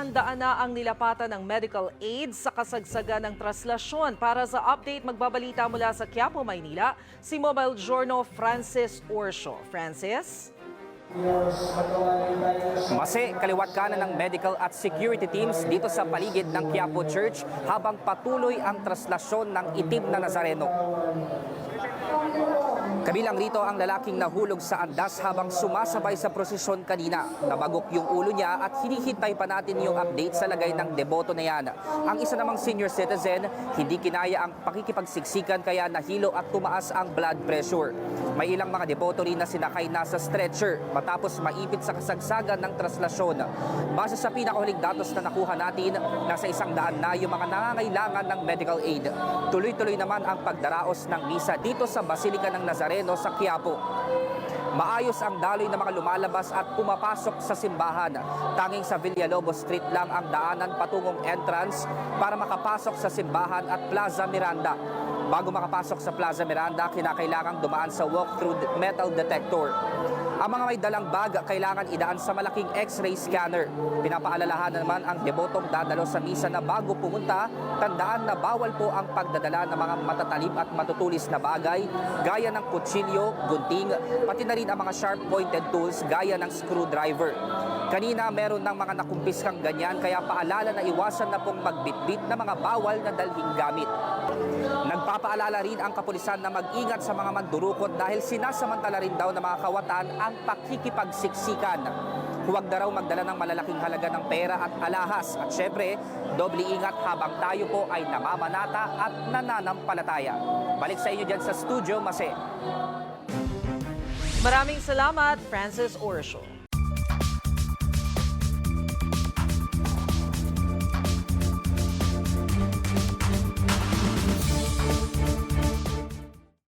daan-daan na ang nilapatan ng medical aid sa kasagsagan ng traslasyon. Para sa update, magbabalita mula sa Quiapo, Maynila, si Mobile Journal Francis Orsho. Francis? Mase, kaliwat kanan ng medical at security teams dito sa paligid ng Quiapo Church habang patuloy ang traslasyon ng itim na Nazareno. Kabilang rito ang lalaking nahulog sa andas habang sumasabay sa prosesyon kanina. Nabagok yung ulo niya at hinihintay pa natin yung update sa lagay ng deboto na yan. Ang isa namang senior citizen, hindi kinaya ang pakikipagsiksikan kaya nahilo at tumaas ang blood pressure. May ilang mga deboto rin na sinakay na sa stretcher matapos maipit sa kasagsagan ng traslasyon. Base sa pinakahuling datos na nakuha natin, nasa isang daan na yung mga nangangailangan ng medical aid. Tuloy-tuloy naman ang pagdaraos ng misa dito sa Basilika ng Nazareno sa Quiapo. Maayos ang daloy ng mga lumalabas at pumapasok sa simbahan. Tanging sa Villalobos Street lang ang daanan patungong entrance para makapasok sa simbahan at Plaza Miranda. Bago makapasok sa Plaza Miranda, kinakailangang dumaan sa walk-through metal detector. Ang mga may dalang bag kailangan idaan sa malaking x-ray scanner. Pinapaalalahanan naman ang debotong dadalo sa misa na bago pumunta, tandaan na bawal po ang pagdadala ng mga matatalim at matutulis na bagay gaya ng kutsilyo, gunting, pati na rin ang mga sharp-pointed tools gaya ng screwdriver. Kanina meron ng mga nakumpiskang ganyan kaya paalala na iwasan na pong magbitbit ng mga bawal na dalhing gamit. Nagpapaalala rin ang kapulisan na mag-ingat sa mga mandurukot dahil sinasamantala rin daw ng mga kawatan ang pakikipagsiksikan. Huwag na raw magdala ng malalaking halaga ng pera at alahas. At syempre, doble ingat habang tayo po ay namamanata at nananampalataya. Balik sa inyo dyan sa studio, Mase. Maraming salamat, Francis Orsho.